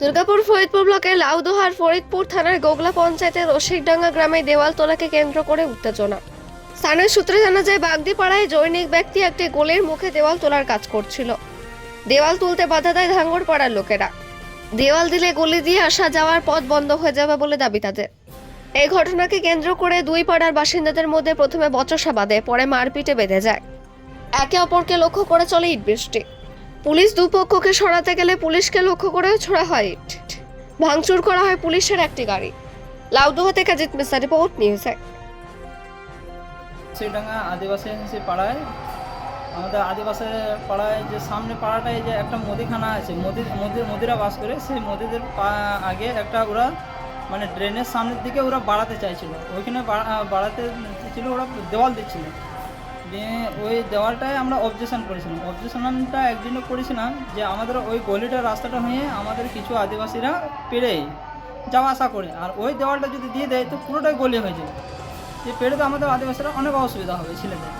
দুর্গাপুর ফরিদপুর ব্লকের লাউদোহার ফরিদপুর থানার গোগলা পঞ্চায়েতের রসিকডাঙ্গা গ্রামে দেওয়াল তোলাকে কেন্দ্র করে উত্তেজনা। স্থানীয় সূত্রে জানা যায়, বাগদিপাড়ায় জৈনিক ব্যক্তি একটি গোলের মুখে দেওয়াল তোলার কাজ করছিল। দেওয়াল তুলতে বাধা দেয় ধাঙ্গর পাড়ার লোকেরা। দেওয়াল দিলে গলি দিয়ে আসা যাওয়ার পথ বন্ধ হয়ে যাবে বলে দাবি তাদের। এই ঘটনাকে কেন্দ্র করে দুই পাড়ার বাসিন্দাদের মধ্যে প্রথমে বচসা বাঁধে, পরে মারপিটে বেঁধে যায়। একে অপরকে লক্ষ্য করে চলে ইট বৃষ্টি। পুলিশ দুপক্ষকে সরাতে গেলে পুলিশকে লক্ষ্য করেও ছোড়া হয়। ভাঙচুর করা হয় পুলিশের একটি গাড়ি। লাউদোহা থেকে জিত মিস্টার রিপোর্ট, নিউজ শ্রীডাঙ্গা আদিবাসী পাড়ায়, আমাদের আদিবাসী পাড়ায় যে সামনে পাড়াটায় যে একটা মুদিখানা আছে, মুদি মুদির মুদিরা বাস করে, সেই মুদিদের আগে একটা ওরা মানে ড্রেনের সামনের দিকে ওরা বাড়াতে চাইছিল। ওইখানে বাড়া- বাড়াতে ছিল, ওরা দেওয়াল দিচ্ছিল। দিয়ে ওই দেওয়ালটায় আমরা অবজেকশন করেছিলাম। অবজেকশনটা একজন্য করেছিলাম যে আমাদের ওই গলিটার রাস্তাটা হয়ে আমাদের কিছু আদিবাসীরা পেরে যাওয়া আসা করে। আর ওই দেওয়ালটা যদি দিয়ে দেয়, তো পুরোটাই গলি হয়ে যাবে। যে পেরে তো আমাদের আদিবাসীরা অনেক অসুবিধা হবে, ছেলেদের।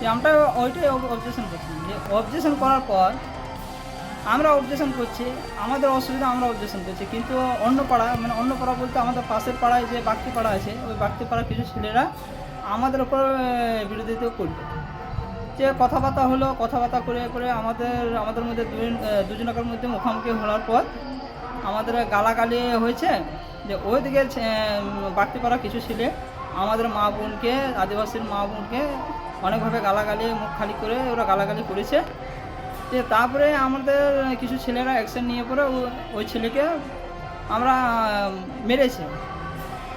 যে আমরা ওইটাই অবজেকশন করছি যে অবজেকশন করার পর আমরা অবজেকশন করছি, আমাদের অসুবিধা আমরা অবজেকশন করছি। কিন্তু অন্য পাড়া মানে অন্য পাড়া বলতে আমাদের পাশের পাড়ায় যে বাক্তি পাড়া আছে, ওই বাক্তি পাড়ার কিছু ছেলেরা আমাদের আহ, বিরোধিতা করল যে কথাবার্তা হলো কথাবার্তা করে করে আমাদের আমাদের মধ্যে দুজনকার মধ্যে মুখোমুখি হওয়ার পর আমাদের গালাগালি হয়েছে যে ওইদিকে বাড়তিপাড়া কিছু ছেলে। আমাদের মা বোনকে আদিবাসীর মা বোনকে অনেকভাবে গালাগালি মুখ খালি করে ওরা গালাগালি করেছে। যে তারপরে আমাদের কিছু ছেলেরা অ্যাকশন নিয়ে পরে ওই ছেলেকে আমরা মেরেছে।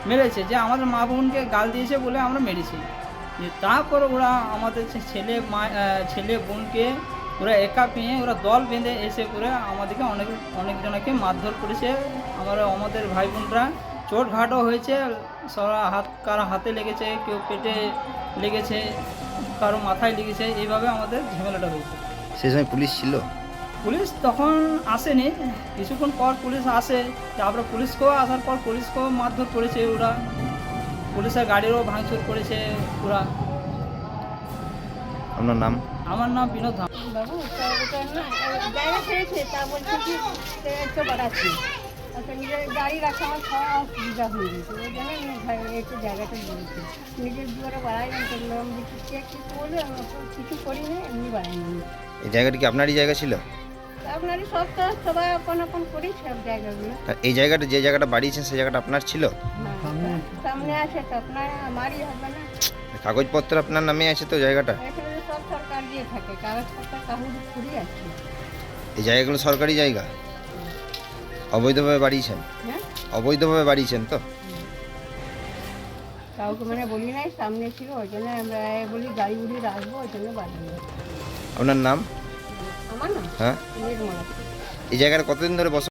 মেরেছে, যে আমাদের মা বোনকে গাল দিয়েছে বলে আমরা মেরেছি। তারপর ওরা আমাদের ছেলে মা ছেলে বোনকে ওরা একা পেয়ে ওরা দল বেঁধে এসে করে আমাদেরকে অনেক অনেকজনকে মারধর করেছে। আমরা, আমাদের ভাই বোনরা চোট ঘাটও হয়েছে। সরা হাত, কারও হাতে লেগেছে, কেউ পেটে লেগেছে, কারও মাথায় লেগেছে। এইভাবে আমাদের ঝামেলাটা হয়েছে। সেই সময় পুলিশ ছিল? পুলিশ তখন আসেনি। কিছুক্ষণ পর পুলিশ আসে। তারপরে পুলিশকেও আসার পর পুলিশকেও মারধর করেছে ওরা। পুলিশের গাড়িরও ভাঙচুর করেছে ওরা। আপনার নাম? আমার নাম বিনোদ ধাম আচ্ছা নিজের গাড়ি রাখা আমার খাওয়া অসুবিধা হয়ে গেছে। ওই জন্য একটু জায়গাটা বলেছি নিজের দুয়ারে বাড়াই করলাম কিছু বলে আমি তো কিছু করি না এমনি বাড়াই এই জায়গাটা কি আপনারই জায়গা ছিল? আপনারই সব তো সবাই আপন আপন করি সব জায়গাগুলো। এই জায়গাটা যে জায়গাটা বাড়িয়েছেন সেই জায়গাটা আপনার ছিল? সামনে আছে তো আপনার আমারই হবে না। কাগজপত্র আপনার নামে আছে তো জায়গাটা? এখানে সব সরকার দিয়ে থাকে কাগজপত্র কাহুর আছে। এই জায়গাগুলো সরকারি জায়গা? অবৈধভাবে বাড়িয়েছেন? হ্যাঁ? অবৈধভাবে বাড়িয়েছেন তো? কাউকে মানে বলি নাই সামনে ছিল ওই জন্য আমরা বলি গাড়ি গুড়ি রাখব ওই জন্য বাড়ানো আপনার নাম? হ্যাঁ। এই জায়গাটা কতদিন ধরে বস